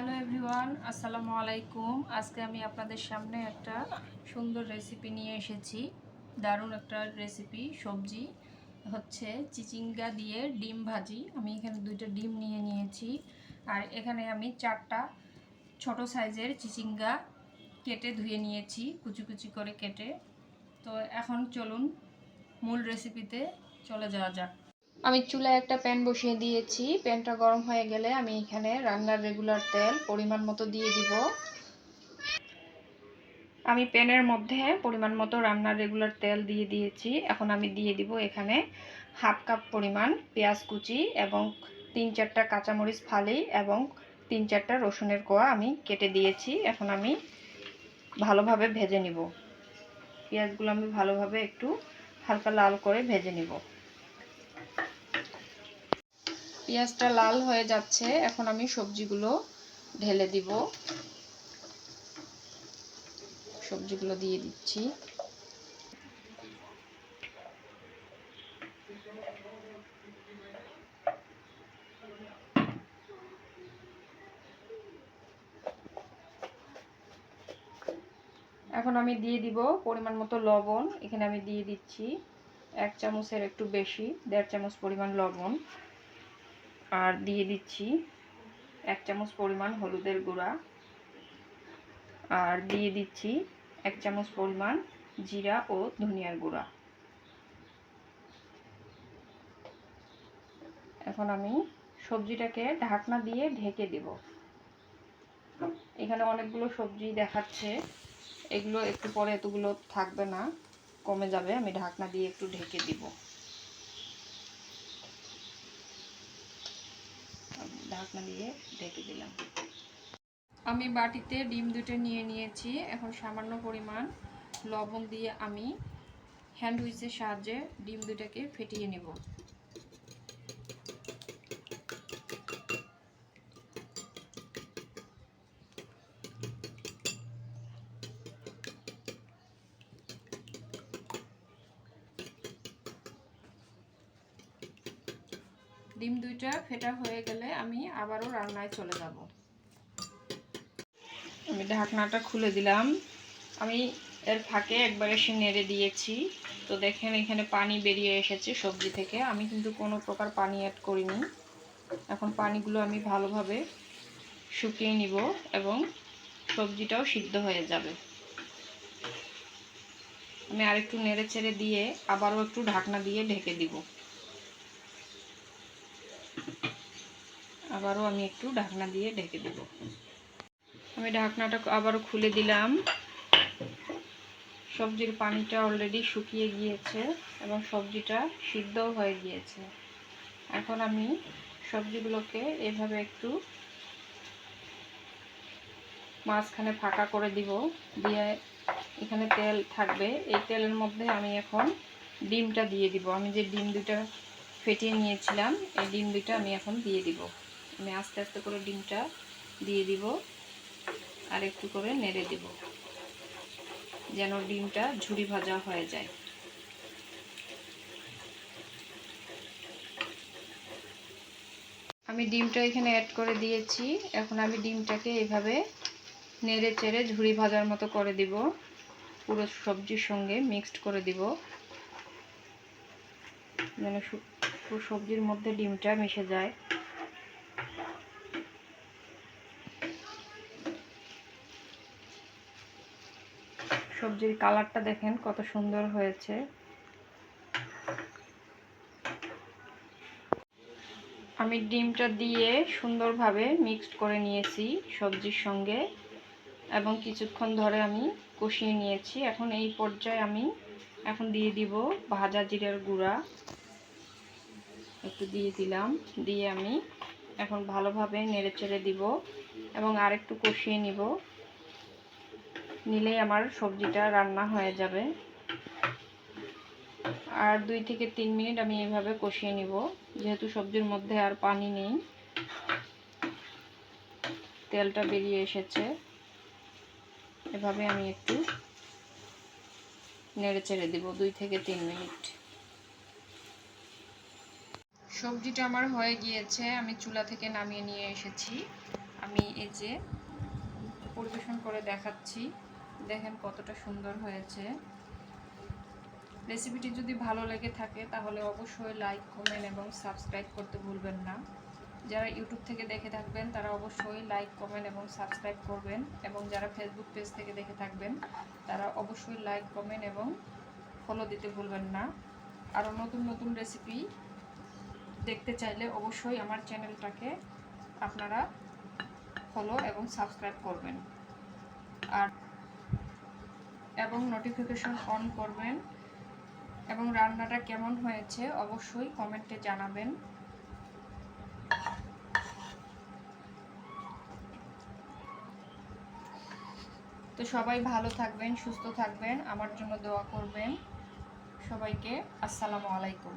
Hello everyone, আসসালামু আলাইকুম। আজকে আমি আপনাদের সামনে একটা সুন্দর রেসিপি নিয়ে এসেছি। দারুণ একটা রেসিপি সবজি হচ্ছে চিচিঙ্গা দিয়ে ডিম ভাজি। আমি এখানে দুইটা ডিম নিয়ে নিয়েছি। আর এখানে আমি চারটা ছোট সাইজের চিচিঙ্গা কেটে ধুয়ে নিয়েছি, কুচি কুচি করে কেটে। তো এখন চলুন মূল রেসিপিতে চলে যাওয়া যাক। আমি চুলায় একটা প্যান বসিয়ে দিয়েছি। প্যানটা গরম হয়ে গেলে আমি এখানে রান্নার রেগুলার তেল পরিমাণ মতো দিয়ে দিব। আমি প্যানের মধ্যে পরিমাণ মতো রান্নার রেগুলার তেল দিয়ে দিয়েছি। এখন আমি দিয়ে দিব এখানে হাফ কাপ পরিমাণ পেঁয়াজ কুচি এবং তিন চারটা কাঁচামরিচ ফালি এবং তিন চারটা রসুনের কোয়া আমি কেটে দিয়েছি। এখন আমি ভালোভাবে ভেজে নিব। পেঁয়াজগুলো আমি ভালোভাবে একটু হালকা লাল করে ভেজে নিব। পেঁয়াজটা লাল হয়ে যাচ্ছে, এখন আমি সবজিগুলো ঢেলে দিব। সবজিগুলো দিয়ে দিচ্ছি। এখন আমি দিয়ে দিব পরিমাণ মতো লবণ। এখানে আমি দিয়ে দিচ্ছি এক চামচের একটু বেশি, দেড় চামচ পরিমাণ লবণ। আর দিয়ে দিচ্ছি এক চামচ পরিমাণ হলুদের গুঁড়া। আর দিয়ে দিচ্ছি এক চামচ পরিমাণ জিরা ও ধনিয়ার গুঁড়া। এখন আমি সবজিটাকে ঢাকনা দিয়ে ঢেকে দেব। এখানে অনেকগুলো সবজি দেখাচ্ছে। এগুলো একটু পরে এতগুলো থাকবে না, কমে যাবে। আমি ঢাকনা দিয়ে একটু ঢেকে দিব। ঢাকনা দিয়ে ঢেকে দিলাম। আমি বাটিতে ডিম দুটো নিয়ে নিয়েছি। এখন সামান্য পরিমাণ লবণ দিয়ে আমি হ্যান্ড উইচের সাহায্যে ডিম দুটাকে ফেটিয়ে নেব। ডিম দুইটা ফেটা হয়ে গেলে আমি আবারও রান্নায় চলে যাব। আমি ঢাকনাটা খুলে দিলাম। আমি এর ফাঁকে একবার এসে নেড়ে দিয়েছি। তো দেখেন এখানে পানি বেরিয়ে এসেছে সবজি থেকে। আমি কিন্তু কোনো প্রকার পানি অ্যাড করিনি। এখন পানিগুলো আমি ভালোভাবে শুকিয়ে নিব এবং সবজিটাও সিদ্ধ হয়ে যাবে। আমি আরেকটু নেড়ে চেড়ে দিয়ে আবারও একটু ঢাকনা দিয়ে ঢেকে দিব। আবারও আমি একটু ঢাকনা দিয়ে ঢেকে দেব। আমি ঢাকনাটা আবারও খুলে দিলাম। সবজির পানিটা অলরেডি শুকিয়ে গিয়েছে এবং সবজিটা সিদ্ধও হয়ে গিয়েছে। এখন আমি সবজিগুলোকে এভাবে একটু মাঝখানে ফাঁকা করে দিব। দিয়ে এখানে তেল থাকবে। এই তেলের মধ্যে আমি এখন ডিমটা দিয়ে দিব। আমি যে ডিম দুটা ফেটিয়ে নিয়েছিলাম, এই ডিম দুটা আমি এখন দিয়ে দিব। আমি আস্তে আস্তে করে ডিমটা দিয়ে দিব আর একটু করে নেড়ে দিব, যেন ডিমটা ঝুড়ি ভাজা হয়ে যায়। আমি ডিমটা এখানে অ্যাড করে দিয়েছি। এখন আমি ডিমটাকে এভাবে নেড়ে চেড়ে ঝুড়ি ভাজার মতো করে দিব। পুরো সবজির সঙ্গে মিক্সড করে দিব। যেন সবজির মধ্যে ডিমটা মিশে যায়। সবজির কালারটা দেখেন কত সুন্দর হয়েছে। আমি ডিমটা দিয়ে সুন্দরভাবে মিক্সড করে নিয়েছি সবজির সঙ্গে এবং কিছুক্ষণ ধরে আমি কষিয়ে নিয়েছি। এখন এই পর্যায়ে আমি এখন দিয়ে দিব ভাজা জিরার গুঁড়া। একটু দিয়ে দিলাম, দিয়ে আমি এখন ভালোভাবে নেড়ে চেড়ে দিব এবং আরেকটু কষিয়ে নিব। নিলেই আমার সবজিটা রান্না হয়ে যাবে। আর দুই থেকে তিন মিনিট আমি এইভাবে কষিয়ে নিব, যেহেতু সবজির মধ্যে আর পানি নেই। তেলটা বেরিয়ে এসেছে। এভাবে আমি একটু নেড়ে চেড়ে দিব দুই থেকে তিন মিনিট। সবজিটা আমার হয়ে গিয়েছে, আমি চুলা থেকে নামিয়ে নিয়ে এসেছি। আমি এই যে পরিবেশন করে দেখাচ্ছি। দেখেন কতটা সুন্দর হয়েছে। রেসিপিটি যদি ভালো লেগে থাকে, তাহলে অবশ্যই লাইক কমেন্ট এবং সাবস্ক্রাইব করতে ভুলবেন না। যারা ইউটিউব থেকে দেখে থাকবেন, তারা অবশ্যই লাইক কমেন্ট এবং সাবস্ক্রাইব করবেন এবং যারা ফেসবুক পেজ থেকে দেখে থাকবেন, তারা অবশ্যই লাইক কমেন্ট এবং ফলো দিতে ভুলবেন না। আরও নতুন নতুন রেসিপি দেখতে চাইলে অবশ্যই আমার চ্যানেলটাকে আপনারা ফলো এবং সাবস্ক্রাইব করবেন। আর এবং নোটিফিকেশন অন করবেন এবং রান্নাটা কেমন হয়েছে অবশ্যই কমেন্টে জানাবেন। তো সবাই ভালো থাকবেন, সুস্থ থাকবেন, আমার জন্য দোয়া করবেন সবাইকে। আসসালামু আলাইকুম।